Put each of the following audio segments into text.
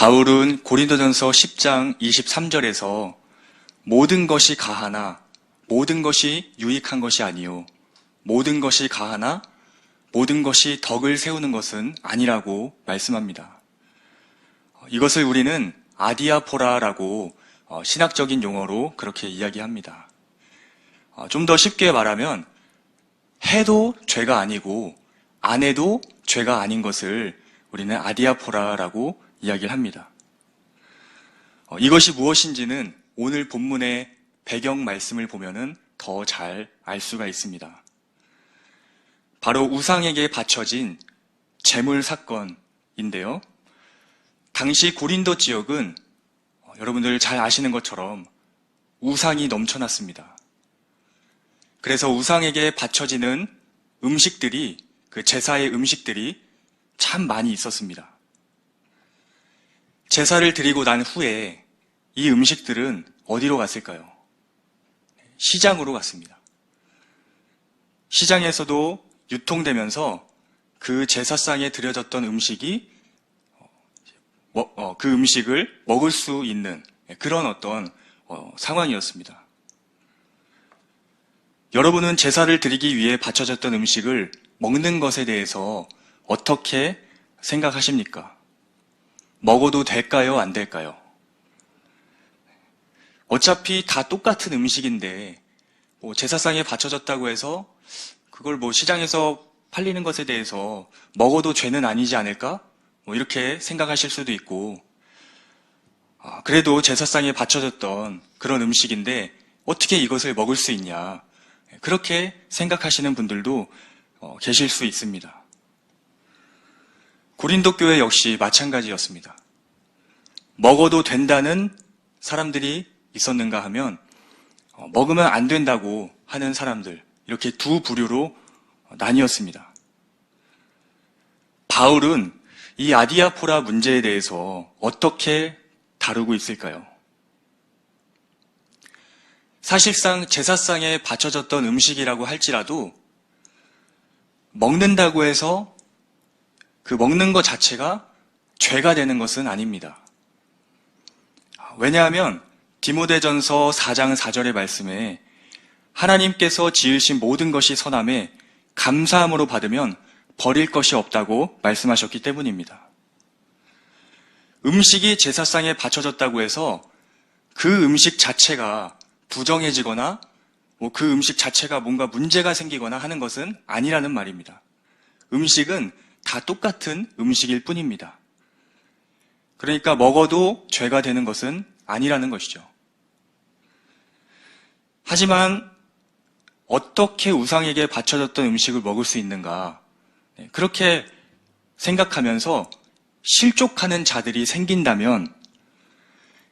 바울은 고린도전서 10장 23절에서 모든 것이 가하나 모든 것이 유익한 것이 아니요 모든 것이 가하나 모든 것이 덕을 세우는 것은 아니라고 말씀합니다. 이것을 우리는 아디아포라라고 어, 신학적인 용어로 그렇게 이야기합니다. 어, 좀더 쉽게 말하면 해도 죄가 아니고 안 해도 죄가 아닌 것을 우리는 아디아포라라고 이야기를 합니다. 어, 이것이 무엇인지는 오늘 본문의 배경 말씀을 보면은 더 잘 알 수가 있습니다. 바로 우상에게 바쳐진 재물 사건인데요. 당시 고린도 지역은 어, 여러분들 잘 아시는 것처럼 우상이 넘쳐났습니다. 그래서 우상에게 바쳐지는 음식들이 그 제사의 음식들이 참 많이 있었습니다. 제사를 드리고 난 후에 이 음식들은 어디로 갔을까요? 시장으로 갔습니다. 시장에서도 유통되면서 그 제사상에 드려졌던 음식이 어, 어, 그 음식을 먹을 수 있는 그런 어떤 어, 상황이었습니다. 여러분은 제사를 드리기 위해 바쳐졌던 음식을 먹는 것에 대해서 어떻게 생각하십니까? 먹어도 될까요? 안 될까요? 어차피 다 똑같은 음식인데 뭐 제사상에 바쳐졌다고 해서 그걸 뭐 시장에서 팔리는 것에 대해서 먹어도 죄는 아니지 않을까? 뭐 이렇게 생각하실 수도 있고 아, 그래도 제사상에 바쳐졌던 그런 음식인데 어떻게 이것을 먹을 수 있냐 그렇게 생각하시는 분들도 어, 계실 수 있습니다. 고린도 교회 역시 마찬가지였습니다. 먹어도 된다는 사람들이 있었는가 하면 어, 먹으면 안 된다고 하는 사람들 이렇게 두 부류로 나뉘었습니다. 바울은 이 아디아포라 문제에 대해서 어떻게 다루고 있을까요? 사실상 제사상에 바쳐졌던 음식이라고 할지라도 먹는다고 해서 그 먹는 것 자체가 죄가 되는 것은 아닙니다. 왜냐하면 디모데전서 4장 4절의 말씀에 하나님께서 지으신 모든 것이 선함에 감사함으로 받으면 버릴 것이 없다고 말씀하셨기 때문입니다. 음식이 제사상에 바쳐졌다고 해서 그 음식 자체가 부정해지거나 뭐 그 음식 자체가 뭔가 문제가 생기거나 하는 것은 아니라는 말입니다. 음식은 다 똑같은 음식일 뿐입니다. 그러니까 먹어도 죄가 되는 것은 아니라는 것이죠. 하지만 어떻게 우상에게 바쳐졌던 음식을 먹을 수 있는가? 네, 그렇게 생각하면서 실족하는 자들이 생긴다면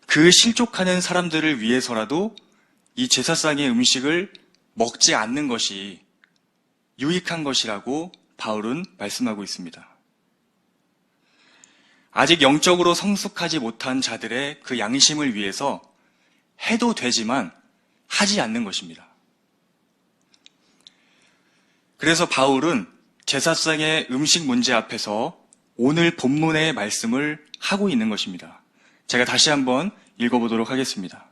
그 실족하는 사람들을 위해서라도 이 제사상의 음식을 먹지 않는 것이 유익한 것이라고 바울은 말씀하고 있습니다. 아직 영적으로 성숙하지 못한 자들의 그 양심을 위해서 해도 되지만 하지 않는 것입니다. 그래서 바울은 제사상의 음식 문제 앞에서 오늘 본문의 말씀을 하고 있는 것입니다. 제가 다시 한번 읽어보도록 하겠습니다.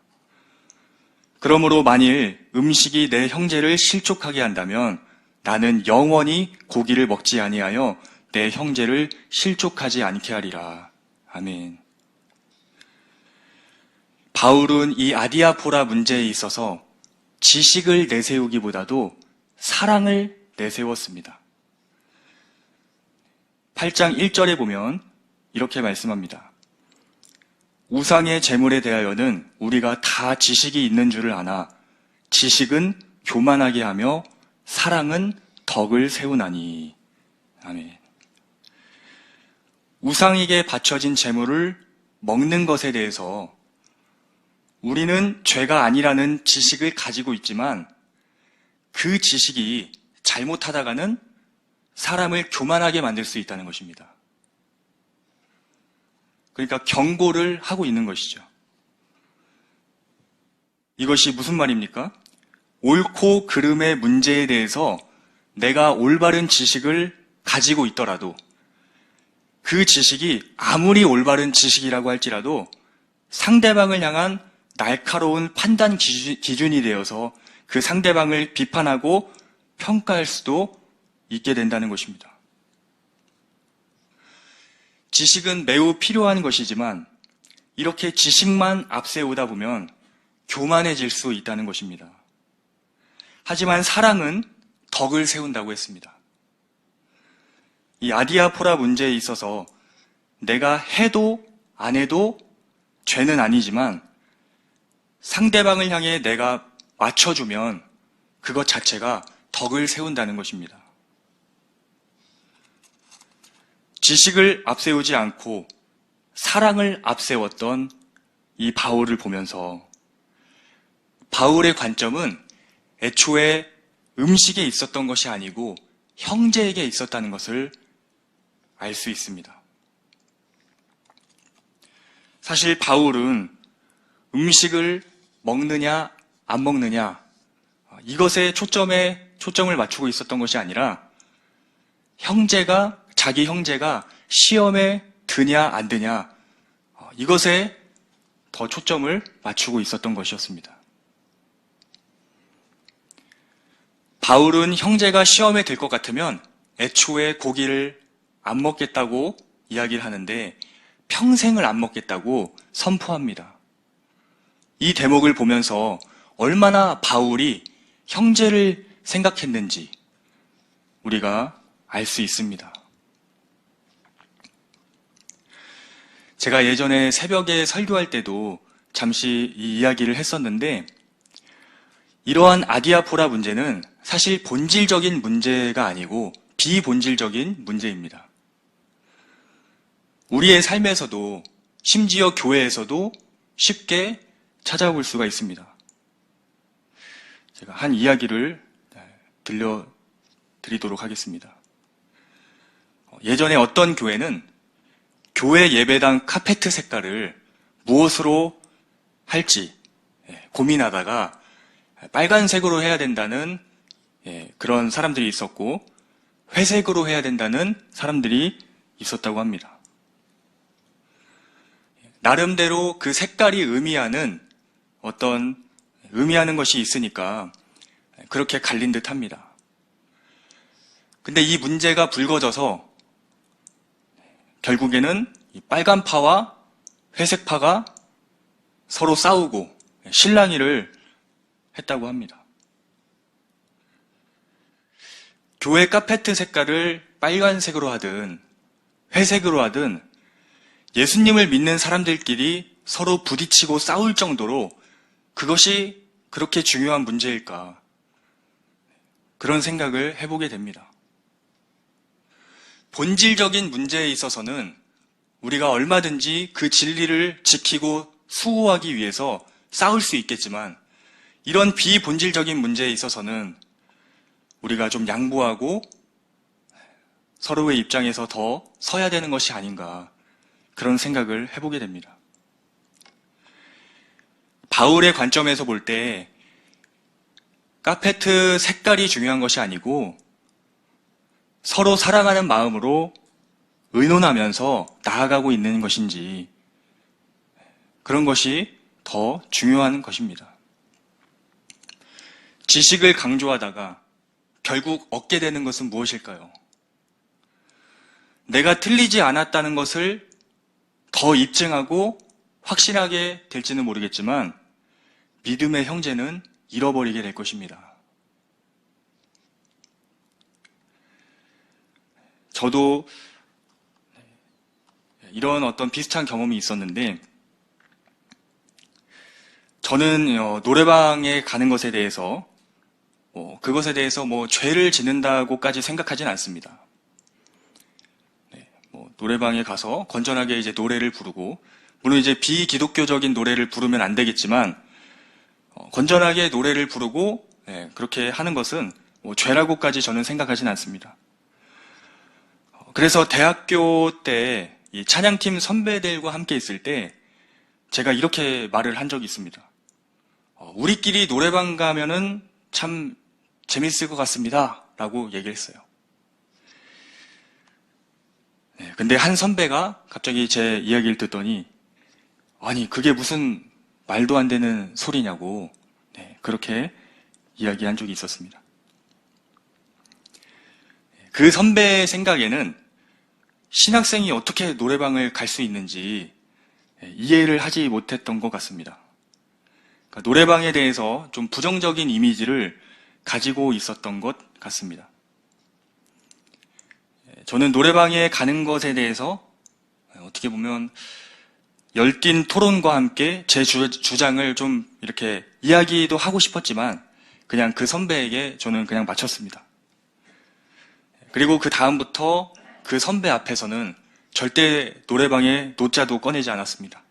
그러므로 만일 음식이 내 형제를 실족하게 한다면 나는 영원히 고기를 먹지 아니하여 내 형제를 실족하지 않게 하리라. 아멘. 바울은 이 아디아포라 문제에 있어서 지식을 내세우기보다도 사랑을 내세웠습니다. 8장 1절에 보면 이렇게 말씀합니다. 우상의 재물에 대하여는 우리가 다 지식이 있는 줄을 아나 지식은 교만하게 하며 사랑은 덕을 세우나니. 아멘. 우상에게 바쳐진 재물을 먹는 것에 대해서 우리는 죄가 아니라는 지식을 가지고 있지만 그 지식이 잘못하다가는 사람을 교만하게 만들 수 있다는 것입니다. 그러니까 경고를 하고 있는 것이죠. 이것이 무슨 말입니까? 옳고 그름의 문제에 대해서 내가 올바른 지식을 가지고 있더라도 그 지식이 아무리 올바른 지식이라고 할지라도 상대방을 향한 날카로운 판단 기준- 기준이 되어서 그 상대방을 비판하고 평가할 수도 있게 된다는 것입니다. 지식은 매우 필요한 것이지만 이렇게 지식만 앞세우다 보면 교만해질 수 있다는 것입니다. 하지만 사랑은 덕을 세운다고 했습니다. 이 아디아포라 문제에 있어서 내가 해도 안 해도 죄는 아니지만 상대방을 향해 내가 맞춰주면 그것 자체가 덕을 세운다는 것입니다. 지식을 앞세우지 않고 사랑을 앞세웠던 이 바울을 보면서 바울의 관점은 애초에 음식에 있었던 것이 아니고 형제에게 있었다는 것을 알 수 있습니다. 사실 바울은 음식을 먹느냐 안 먹느냐 이것에 초점에 초점을 맞추고 있었던 것이 아니라 형제가 자기 형제가 시험에 드냐 안 드냐 어, 이것에 더 초점을 맞추고 있었던 것이었습니다. 바울은 형제가 시험에 들 것 같으면 애초에 고기를 안 먹겠다고 이야기를 하는데 평생을 안 먹겠다고 선포합니다. 이 대목을 보면서 얼마나 바울이 형제를 생각했는지 우리가 알 수 있습니다. 제가 예전에 새벽에 설교할 때도 잠시 이 이야기를 했었는데 이러한 아디아포라 문제는 사실 본질적인 문제가 아니고 비본질적인 문제입니다. 우리의 삶에서도 심지어 교회에서도 쉽게 찾아볼 수가 있습니다. 제가 한 이야기를 들려드리도록 하겠습니다. 예전에 어떤 교회는 교회 예배당 카페트 색깔을 무엇으로 할지 예, 고민하다가 빨간색으로 해야 된다는 예, 그런 사람들이 있었고 회색으로 해야 된다는 사람들이 있었다고 합니다. 나름대로 그 색깔이 의미하는 어떤 의미하는 것이 있으니까 그렇게 갈린 듯 합니다. 근데 이 문제가 불거져서 결국에는 이 빨간 파와 회색 파가 서로 싸우고 실랑이를 했다고 합니다. 교회 카페트 색깔을 빨간색으로 하든 회색으로 하든 예수님을 믿는 사람들끼리 서로 부딪히고 싸울 정도로 그것이 그렇게 중요한 문제일까? 그런 생각을 해보게 됩니다. 본질적인 문제에 있어서는 우리가 얼마든지 그 진리를 지키고 수호하기 위해서 싸울 수 있겠지만 이런 비본질적인 문제에 있어서는 우리가 좀 양보하고 서로의 입장에서 더 서야 되는 것이 아닌가 그런 생각을 해보게 됩니다. 바울의 관점에서 볼 때 카페트 색깔이 중요한 것이 아니고 서로 사랑하는 마음으로 의논하면서 나아가고 있는 것인지 그런 것이 더 중요한 것입니다. 지식을 강조하다가 결국 얻게 되는 것은 무엇일까요? 내가 틀리지 않았다는 것을 더 입증하고 확신하게 될지는 모르겠지만 믿음의 형제는 잃어버리게 될 것입니다. 저도 이런 어떤 비슷한 경험이 있었는데 저는 어, 노래방에 가는 것에 대해서 어, 그것에 대해서 뭐 죄를 짓는다고까지 생각하진 않습니다. 네, 뭐 노래방에 가서 건전하게 이제 노래를 부르고 물론 이제 비기독교적인 노래를 부르면 안 되겠지만 어, 건전하게 노래를 부르고 네, 그렇게 하는 것은 뭐 죄라고까지 저는 생각하진 않습니다. 어, 그래서 대학교 때이 찬양팀 선배들과 함께 있을 때 제가 이렇게 말을 한 적이 있습니다. 어, 우리끼리 노래방 가면은 참 재밌을 것 같습니다. 라고 얘기를 했어요. 네, 근데 한 선배가 갑자기 제 이야기를 듣더니 아니 그게 무슨 말도 안 되는 소리냐고 네, 그렇게 이야기한 적이 있었습니다. 그 선배의 생각에는 신학생이 어떻게 노래방을 갈 수 있는지 네, 이해를 하지 못했던 것 같습니다. 그러니까 노래방에 대해서 좀 부정적인 이미지를 가지고 있었던 것 같습니다. 예, 저는 노래방에 가는 것에 대해서 어떻게 보면 열띤 토론과 함께 제 주, 주장을 좀 이렇게 이야기도 하고 싶었지만 그냥 그 선배에게 저는 그냥 마쳤습니다. 그리고 그 다음부터 그 선배 앞에서는 절대 노래방에 노자도 꺼내지 않았습니다.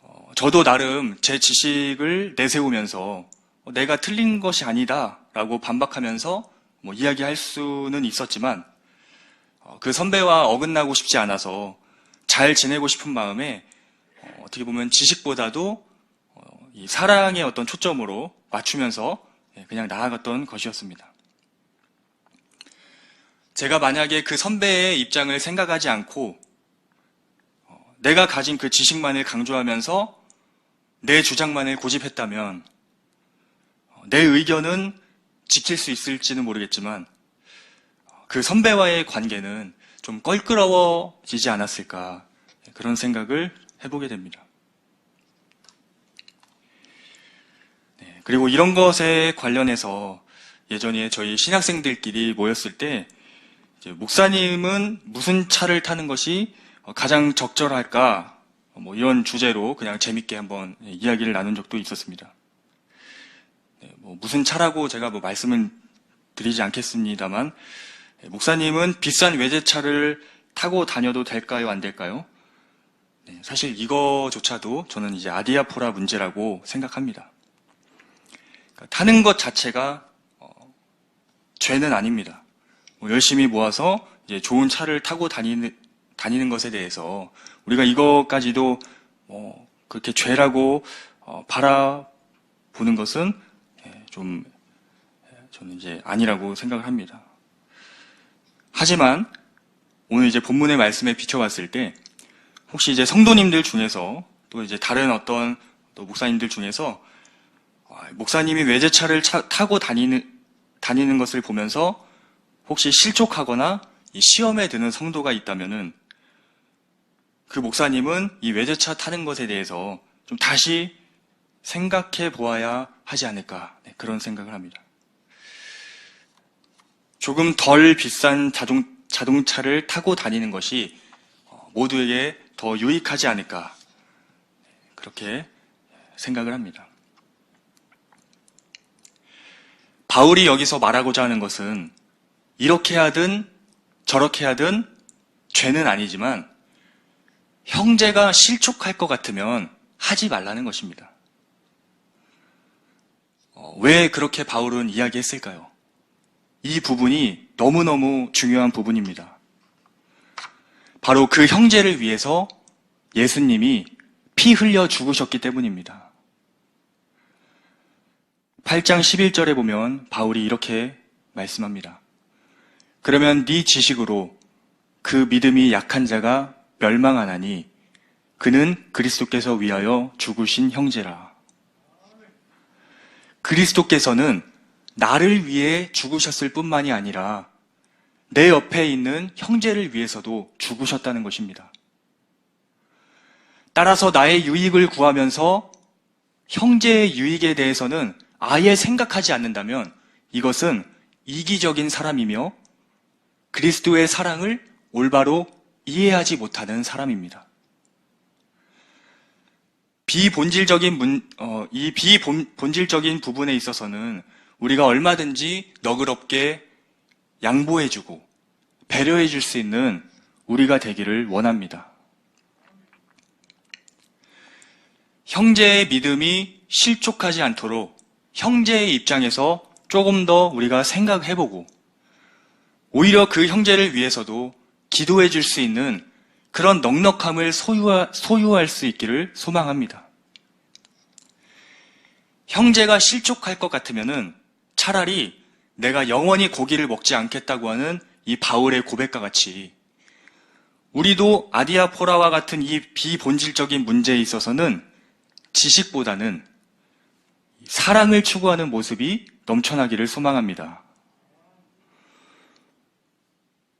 어, 저도 나름 제 지식을 내세우면서 어, 내가 틀린 것이 아니다라고 반박하면서 뭐 이야기할 수는 있었지만 어, 그 선배와 어긋나고 싶지 않아서 잘 지내고 싶은 마음에 어, 떻게 보면 지식보다도 어, 이 사랑의 어떤 초점으로 맞추면서 예, 그냥 나아갔던 것이었습니다. 제가 만약에 그 선배의 입장을 생각하지 않고 어, 내가 가진 그 지식만을 강조하면서 내 주장만을 고집했다면 어, 내 의견은 지킬 수 있을지는 모르겠지만 어, 그 선배와의 관계는 좀 껄끄러워지지 않았을까 그런 생각을 해보게 됩니다. 네, 그리고 이런 것에 관련해서 예전에 저희 신학생들끼리 모였을 때 목사님은 무슨 차를 타는 것이 가장 적절할까? 뭐 이런 주제로 그냥 재밌게 한번 이야기를 나눈 적도 있었습니다. 네, 뭐 무슨 차라고 제가 뭐 말씀을 드리지 않겠습니다만 목사님은 비싼 외제차를 타고 다녀도 될까요? 안 될까요? 네, 사실 이거조차도 저는 이제 아디아포라 문제라고 생각합니다. 그러니까 타는 것 자체가 어, 죄는 아닙니다. 뭐 열심히 모아서 좋은 차를 타고 다니는, 다니는 것에 대해서 우리가 이것까지도 뭐 그렇게 죄라고 어, 바라보는 것은 예, 좀 예, 저는 이제 아니라고 생각을 합니다. 하지만 오늘 이제 본문의 말씀에 비춰봤을 때 혹시 이제 성도님들 중에서 또 이제 다른 어떤 또 목사님들 중에서 아, 목사님이 외제차를 차- 타고 다니는 다니는 것을 보면서 혹시 실족하거나 이 시험에 드는 성도가 있다면은 그 목사님은 이 외제차 타는 것에 대해서 좀 다시 생각해 보아야 하지 않을까 네, 그런 생각을 합니다. 조금 덜 비싼 자동, 자동차를 타고 다니는 것이 어, 모두에게 더 유익하지 않을까 그렇게 생각을 합니다. 바울이 여기서 말하고자 하는 것은 이렇게 하든 저렇게 하든 죄는 아니지만 형제가 실족할 것 같으면 하지 말라는 것입니다. 어, 왜 그렇게 바울은 이야기했을까요? 이 부분이 너무너무 중요한 부분입니다. 바로 그 형제를 위해서 예수님이 피 흘려 죽으셨기 때문입니다. 8장 11절에 보면 바울이 이렇게 말씀합니다. 그러면 네 지식으로 그 믿음이 약한 자가 멸망하나니 그는 그리스도께서 위하여 죽으신 형제라. 그리스도께서는 나를 위해 죽으셨을 뿐만이 아니라 내 옆에 있는 형제를 위해서도 죽으셨다는 것입니다. 따라서 나의 유익을 구하면서 형제의 유익에 대해서는 아예 생각하지 않는다면 이것은 이기적인 사람이며 그리스도의 사랑을 올바로 이해하지 못하는 사람입니다. 비본질적인 문, 어, 이 비본질적인 부분에 있어서는 우리가 얼마든지 너그럽게 양보해주고 배려해줄 수 있는 우리가 되기를 원합니다. 형제의 믿음이 실족하지 않도록 형제의 입장에서 조금 더 우리가 생각해보고 오히려 그 형제를 위해서도 기도해 줄 수 있는 그런 넉넉함을 소유하, 소유할 수 있기를 소망합니다. 형제가 실족할 것 같으면은 차라리 내가 영원히 고기를 먹지 않겠다고 하는 이 바울의 고백과 같이 우리도 아디아포라와 같은 이 비본질적인 문제에 있어서는 지식보다는 사랑을 추구하는 모습이 넘쳐나기를 소망합니다.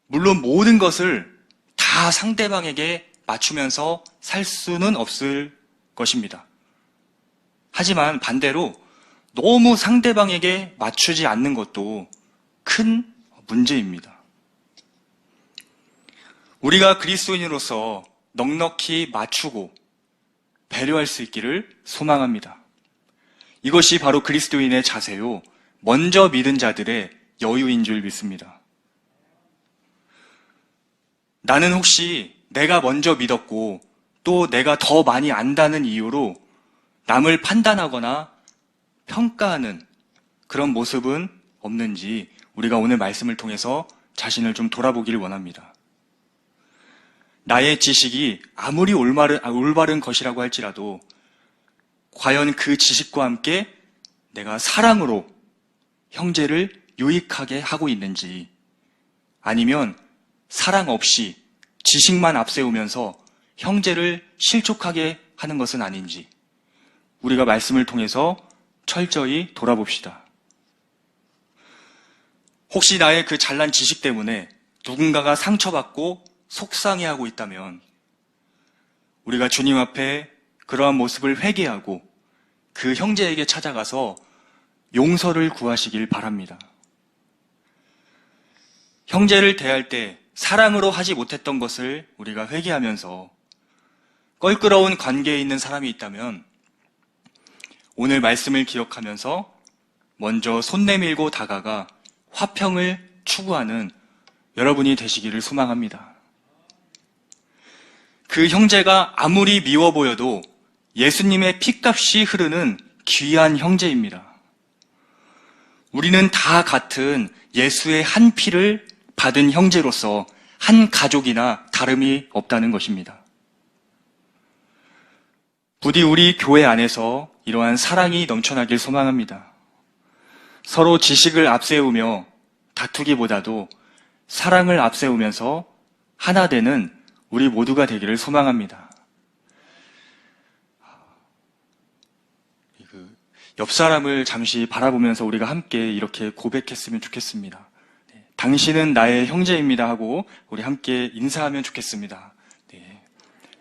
물론 모든 것을 다 상대방에게 맞추면서 살 수는 없을 것입니다. 하지만 반대로 너무 상대방에게 맞추지 않는 것도 큰 문제입니다. 우리가 그리스도인으로서 넉넉히 맞추고 배려할 수 있기를 소망합니다. 이것이 바로 그리스도인의 자세요. 먼저 믿은 자들의 여유인 줄 믿습니다. 나는 혹시 내가 먼저 믿었고 또 내가 더 많이 안다는 이유로 남을 판단하거나 평가하는 그런 모습은 없는지 우리가 오늘 말씀을 통해서 자신을 좀 돌아보기를 원합니다. 나의 지식이 아무리 올바른, 아, 올바른 것이라고 할지라도 과연 그 지식과 함께 내가 사랑으로 형제를 유익하게 하고 있는지 아니면 사랑 없이 지식만 앞세우면서 형제를 실족하게 하는 것은 아닌지 우리가 말씀을 통해서 철저히 돌아봅시다. 혹시 나의 그 잘난 지식 때문에 누군가가 상처받고 속상해하고 있다면 우리가 주님 앞에 그러한 모습을 회개하고 그 형제에게 찾아가서 용서를 구하시길 바랍니다. 형제를 대할 때 사랑으로 하지 못했던 것을 우리가 회개하면서 껄끄러운 관계에 있는 사람이 있다면 오늘 말씀을 기억하면서 먼저 손 내밀고 다가가 화평을 추구하는 여러분이 되시기를 소망합니다. 그 형제가 아무리 미워 보여도 예수님의 피값이 흐르는 귀한 형제입니다. 우리는 다 같은 예수의 한 피를 받은 형제로서 한 가족이나 다름이 없다는 것입니다. 부디 우리 교회 안에서 이러한 사랑이 넘쳐나길 소망합니다. 서로 지식을 앞세우며 다투기보다도 사랑을 앞세우면서 하나 되는 우리 모두가 되기를 소망합니다. 그옆 사람을 잠시 바라보면서 우리가 함께 이렇게 고백했으면 좋겠습니다. 네, 당신은 나의 형제입니다 하고 우리 함께 인사하면 좋겠습니다. 네,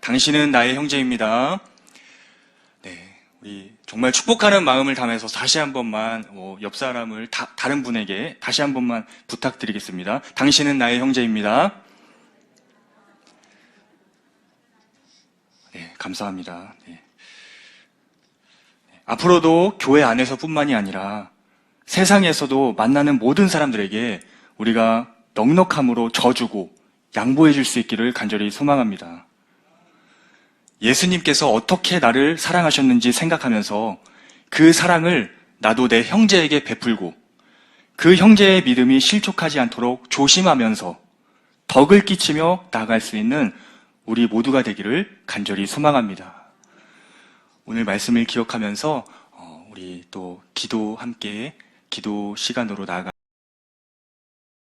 당신은 나의 형제입니다. 네, 우리 정말 축복하는 마음을 담아서 다시 한 번만 어, 옆 사람을 다, 다른 분에게 다시 한 번만 부탁드리겠습니다. 당신은 나의 형제입니다. 네, 감사합니다. 네. 네, 앞으로도 교회 안에서뿐만이 아니라 세상에서도 만나는 모든 사람들에게 우리가 넉넉함으로 져주고 양보해 줄 수 있기를 간절히 소망합니다. 예수님께서 어떻게 나를 사랑하셨는지 생각하면서 그 사랑을 나도 내 형제에게 베풀고 그 형제의 믿음이 실족하지 않도록 조심하면서 덕을 끼치며 나아갈 수 있는 우리 모두가 되기를 간절히 소망합니다. 오늘 말씀을 기억하면서 어, 우리 또 기도 함께 기도 시간으로 나아가